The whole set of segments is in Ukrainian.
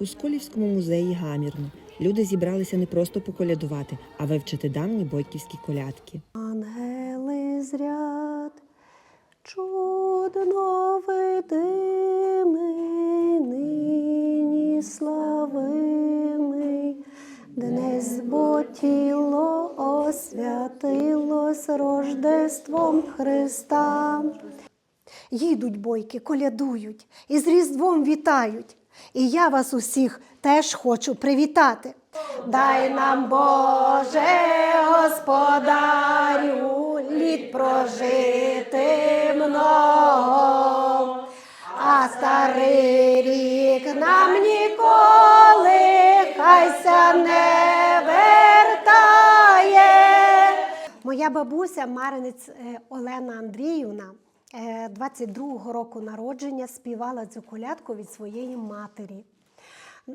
У Сколівському музеї гамірно. Люди зібралися не просто поколядувати, а вивчити давні бойківські колядки. Ангели зряд, чудно видимий, нині славимий, днес бо тіло освятилось Рождеством Христа. Їдуть бойки, колядують і з Різдвом вітають. І я вас усіх теж хочу привітати. Дай нам, Боже, господарю, літ прожити много, а старий рік нам ніколи хайся не вертає. Моя бабуся, маринець е, Олена Андріївна, 22-го року народження співала цю колядку від своєї матері.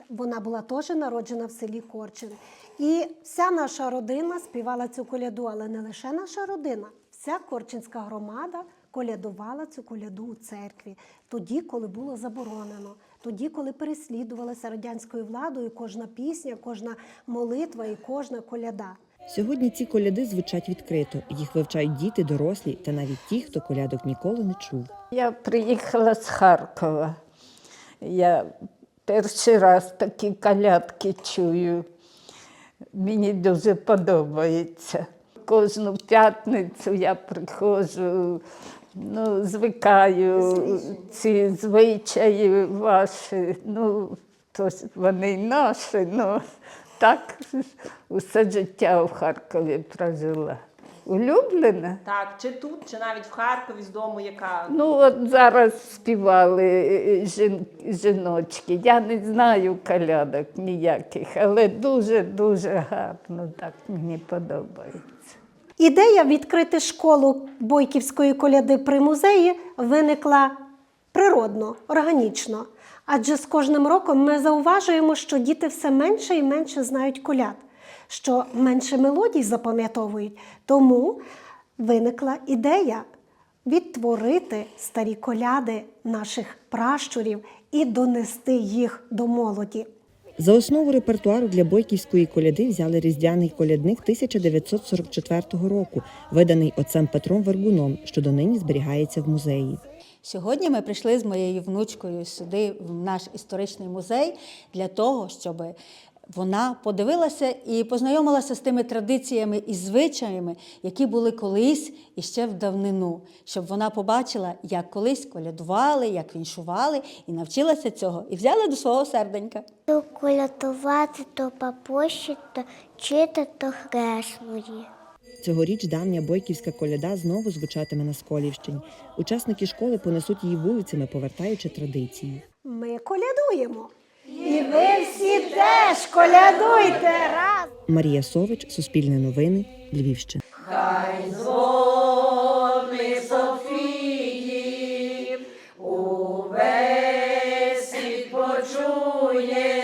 Вона була теж народжена в селі Корчин. І вся наша родина співала цю коляду, але не лише наша родина, вся Корчинська громада колядувала цю коляду у церкві, тоді, коли було заборонено, тоді, коли переслідувалася радянською владою кожна пісня, кожна молитва і кожна коляда. Сьогодні ці коляди звучать відкрито. Їх вивчають діти, дорослі та навіть ті, хто колядок ніколи не чув. Я приїхала з Харкова. Я перший раз такі калятки чую. Мені дуже подобається. Кожну п'ятницю я приходжу, ну, звикаю ці звичаї ваші. Ну, то вони наші, ну так усе життя в Харкові прожила. Улюблена? Так, чи тут, чи навіть в Харкові з дому, яка Ну, от зараз співали е, жін, жіночки. Я не знаю калядок ніяких, але дуже-дуже гарно так мені подобається. Ідея відкрити школу бойківської коляди при музеї виникла природно, органічно. Адже з кожним роком ми зауважуємо, що діти все менше і менше знають коляд, що менше мелодій запам'ятовують. Тому виникла ідея відтворити старі коляди наших пращурів і донести їх до молоді. За основу репертуару для бойківської коляди взяли різдвяний колядник 1944 року, виданий отцем Петром Вергуном, що донині зберігається в музеї. Сьогодні ми прийшли з моєю внучкою сюди, в наш історичний музей, для того, щоб вона подивилася і познайомилася з тими традиціями і звичаями, які були колись і ще в давнину, щоб вона побачила, як колись колядували, як віншували, і навчилася цього, і взяла до свого серденька. То колядувати, то папощі, то чити, то хресної. Цьогоріч давня бойківська коляда знову звучатиме на Сколівщині. Учасники школи понесуть її вулицями, повертаючи традиції. Ми колядуємо. І ви всі теж колядуйте раз. Марія Сович, Суспільне новини, Львівщина. Хай зони Софії увесь світ почує.